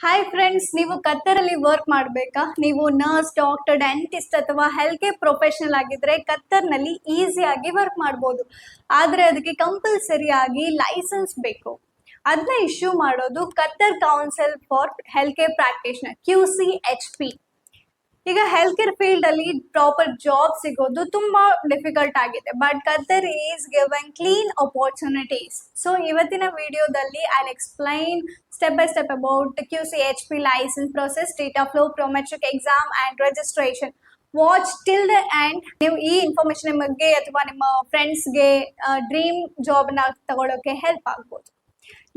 Hi friends ನೀವು ಕತ್ತರಲ್ಲಿ work ಮಾಡಬೇಕಾ? ನೀವು ನರ್ಸ್ ಡಾಕ್ಟರ್ ಡೆಂಟಿಸ್ಟ್ ಅಥವಾ ಹೆಲ್ತ್ ಕೇರ್ ಪ್ರೊಫೆಷನಲ್ ಆಗಿದ್ರೆ ಕತ್ತರ್ನಲ್ಲಿ ಈಸಿಯಾಗಿ ವರ್ಕ್ ಮಾಡ್ಬೋದು. ಆದರೆ ಅದಕ್ಕೆ ಕಂಪಲ್ಸರಿಯಾಗಿ ಲೈಸೆನ್ಸ್ ಬೇಕು. ಅದನ್ನ ಇಶ್ಯೂ ಮಾಡೋದು Qatar council for health care practitioner Q C H P ಈಗ ಹೆಲ್ತ್ ಕೇರ್ ಫೀಲ್ಡ್ ಅಲ್ಲಿ ಪ್ರಾಪರ್ ಜಾಬ್ ಸಿಗೋದು ತುಂಬಾ ಡಿಫಿಕಲ್ಟ್ ಆಗಿದೆ. But Qatar is given clean opportunities so ಇವತ್ತಿನ ವಿಡಿಯೋದಲ್ಲಿ I explain step by step about Q C H P license process data flow Prometric exam and registration watch till the end ನೀವು ಈ information ನಿಮಗೆ ಅಥವಾ ನಿಮ್ಮ ಫ್ರೆಂಡ್ಸ್ಗೆ dream ಜಾಬ್ನ ತಗೊಳ್ಳೋಕೆ help ಆಗ್ಬೋದು.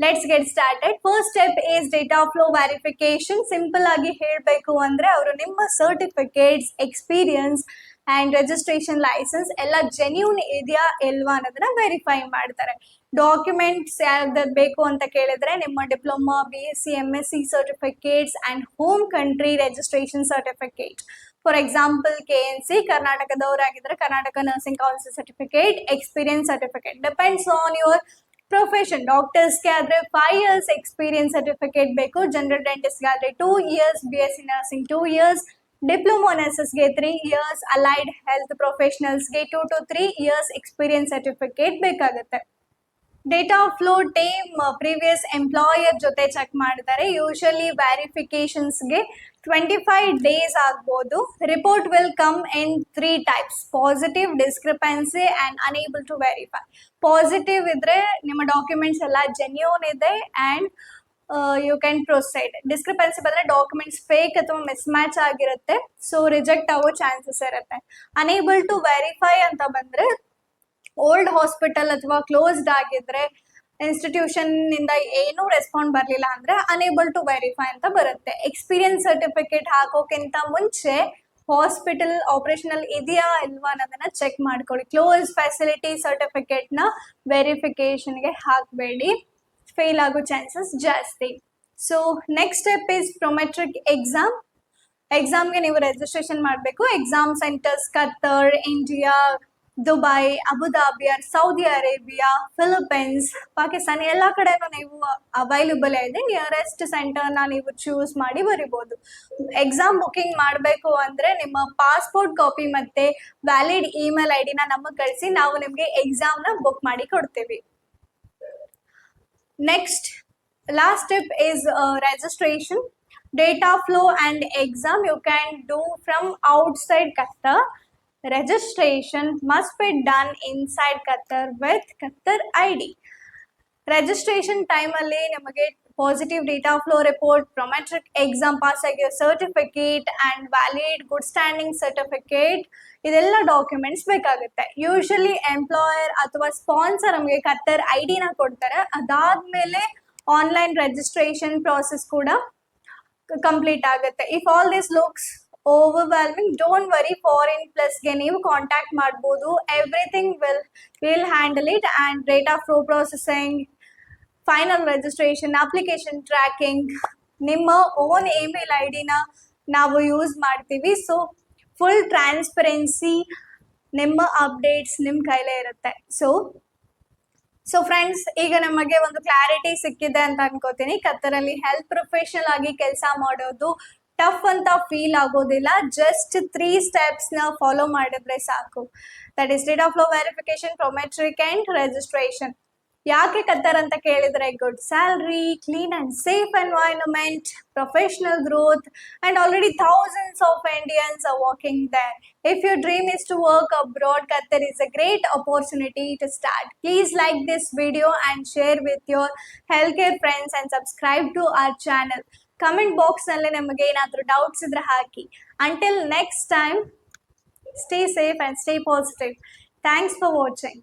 Let's get started first step is data flow verification simple ಆಗಿ ಹೇಳಬೇಕು ಅಂದ್ರೆ ಅವರು ನಿಮ್ಮ certificates experience and registration license ಎಲ್ಲ ಜೆನ್ಯೂನ್ ಇದೆಯಾ ಇಲ್ವಾ ಅನ್ನೋದನ್ನ ವೆರಿಫೈ ಮಾಡ್ತಾರೆ. ಡಾಕ್ಯುಮೆಂಟ್ಸ್ ಯಾವ್ದಾದ್ರು ಬೇಕು ಅಂತ ಕೇಳಿದ್ರೆ ನಿಮ್ಮ diploma B S C M S C certificates and home country registration certificate for example K N C ಕರ್ನಾಟಕದವರಾಗಿದ್ರೆ Karnataka nursing council certificate experience certificate depends on your profession ಡಾಕ್ಟರ್ಸ್ಗೆ ಆದರೆ ಫೈವ್ ಇಯರ್ಸ್ ಎಕ್ಸ್ಪೀರಿಯನ್ಸ್ ಸರ್ಟಿಫಿಕೇಟ್ ಬೇಕು. General ಡೆಂಟಿಸ್ಟ್ಗೆ ಆದರೆ two years B S C nursing two years diploma ನರ್ಸಸ್ಗೆ three years allied health ಪ್ರೊಫೆಷನಲ್ಸ್ಗೆ two to three years experience certificate ಬೇಕಾಗುತ್ತೆ. Data flow time previous employer ಜೊತೆ check ಮಾಡ್ತಾರೆ usually ವ್ಯಾರಿಫಿಕೇಶನ್ಸ್ಗೆ twenty five days ಆಗ್ಬೋದು. Report will come in three types positive discrepancy and unable to verify positive ಇದ್ರೆ ನಿಮ್ಮ documents ಎಲ್ಲ genuine ಇದೆ and you can proceed discrepancy ಬಂದರೆ ಡಾಕ್ಯುಮೆಂಟ್ಸ್ ಫೇಕ್ ಅಥವಾ ಮಿಸ್ ಮ್ಯಾಚ್ ಆಗಿರುತ್ತೆ. ಸೊ ರಿಜೆಕ್ಟ್ ಆಗೋ ಚಾನ್ಸಸ್ ಇರುತ್ತೆ. ಅನೇಬಲ್ ಟು ವೆರಿಫೈ ಅಂತ ಬಂದರೆ ಓಲ್ಡ್ ಹಾಸ್ಪಿಟಲ್ ಅಥವಾ ಕ್ಲೋಸ್ಡ್ ಆಗಿದ್ರೆ ಇನ್ಸ್ಟಿಟ್ಯೂಷನ್ನಿಂದ ಏನೂ ರೆಸ್ಪಾಂಡ್ ಬರಲಿಲ್ಲ ಅಂದ್ರೆ ಅನೇಬಲ್ ಟು ವೆರಿಫೈ ಅಂತ ಬರುತ್ತೆ. ಎಕ್ಸ್ಪೀರಿಯನ್ಸ್ ಸರ್ಟಿಫಿಕೇಟ್ ಹಾಕೋಕ್ಕಿಂತ ಮುಂಚೆ ಹಾಸ್ಪಿಟಲ್ ಆಪರೇಷನಲ್ ಇದೆಯಾ ಇಲ್ವಾ ಅನ್ನೋದನ್ನ ಚೆಕ್ ಮಾಡ್ಕೊಳ್ಳಿ. ಕ್ಲೋಸ್ ಫೆಸಿಲಿಟಿ ಸರ್ಟಿಫಿಕೇಟ್ನ ವೆರಿಫಿಕೇಶನ್ಗೆ ಹಾಕಬೇಡಿ. ಫೇಲ್ ಆಗೋ ಚಾನ್ಸಸ್ ಜಾಸ್ತಿ. So next step is Prometric exam ಎಕ್ಸಾಮ್ಗೆ ನೀವು ರಿಜಿಸ್ಟ್ರೇಷನ್ ಮಾಡಬೇಕು. Exam centres Qatar India Dubai, Abu Dhabi, Saudi Arabia Philippines Pakistan ಎಲ್ಲ ಕಡೆನೂ ನೀವು ಅವೈಲೇಬಲ್ ಇದೆ. ನಿಯರೆಸ್ಟ್ ಸೆಂಟರ್ನ ನೀವು ಚೂಸ್ ಮಾಡಿ ಬರಿಬೋದು. ಎಕ್ಸಾಮ್ ಬುಕಿಂಗ್ ಮಾಡಬೇಕು ಅಂದರೆ ನಿಮ್ಮ ಪಾಸ್ಪೋರ್ಟ್ ಕಾಪಿ ಮತ್ತು ವ್ಯಾಲಿಡ್ ಇಮೇಲ್ ಐ ಡಿನ ನಮಗೆ ಕಳಿಸಿ ನಾವು ನಿಮಗೆ ಎಕ್ಸಾಮ್ನ ಬುಕ್ ಮಾಡಿ ಕೊಡ್ತೀವಿ. Next last step is registration data flow and exam you can do from outside qatar. Registration must be done inside qatar with qatar id time ಅಲ್ಲಿ ನಿಮಗೆ positive data flow report Prometric exam pass ಆಗಿರೋ certificate and valid good standing certificate ಇದೆಲ್ಲ documents ಬೇಕಾಗುತ್ತೆ. Usually employer ಅಥವಾ sponsor ನಮಗೆ Qatar I ಡಿನ ಕೊಡ್ತಾರೆ. ಅದಾದ್ಮೇಲೆ ಆನ್ಲೈನ್ ರಿಜಿಸ್ಟ್ರೇಷನ್ ಪ್ರಾಸೆಸ್ ಕೂಡ ಕಂಪ್ಲೀಟ್ ಆಗುತ್ತೆ. If all this looks overwhelming don't worry foreign ಪ್ಲಸ್ಗೆ ನೀವು ಕಾಂಟ್ಯಾಕ್ಟ್ ಮಾಡ್ಬೋದು. Everything will will handle it and rate of pro processing final registration application tracking ನಿಮ್ಮ ಓನ್ ಇಮೇಲ್ ಐ ಡಿನ ನಾವು ಯೂಸ್ ಮಾಡ್ತೀವಿ. So full transparency ನಿಮ್ಮ updates ನಿಮ್ಮ ಕೈಲೇ ಇರುತ್ತೆ. ಸೊ ಸೊ ಫ್ರೆಂಡ್ಸ್ ಈಗ ನಮಗೆ ಒಂದು ಕ್ಲಾರಿಟಿ ಸಿಕ್ಕಿದೆ ಅಂತ ಅನ್ಕೋತೀನಿ. ಕತ್ತರಲ್ಲಿ ಹೆಲ್ತ್ ಪ್ರೊಫೆಷನಲ್ ಆಗಿ ಕೆಲಸ ಮಾಡೋದು ಟಫ್ ಅಂತ ಫೀಲ್ ಆಗೋದಿಲ್ಲ ಜಸ್ಟ್ ತ್ರೀ ಸ್ಟೆಪ್ಸ್ ನ ಫಾಲೋ ಮಾಡಿದ್ರೆ ಸಾಕು that is dataflow verification Prometric and registration ಯಾಕೆ ಕತ್ತರ್ ಅಂತ ಕೇಳಿದ್ರೆ good salary clean and safe environment professional growth and already thousands of Indians are working there. If your dream is to work abroad, Qatar is a great opportunity to start. Please like this video and share with your healthcare friends and subscribe to our channel. comment ಬಾಕ್ಸ್ನಲ್ಲಿ ನಿಮಗೆ ಏನಾದರೂ doubts ಇದ್ರೆ ಹಾಕಿ. Until next time stay safe and stay positive thanks for watching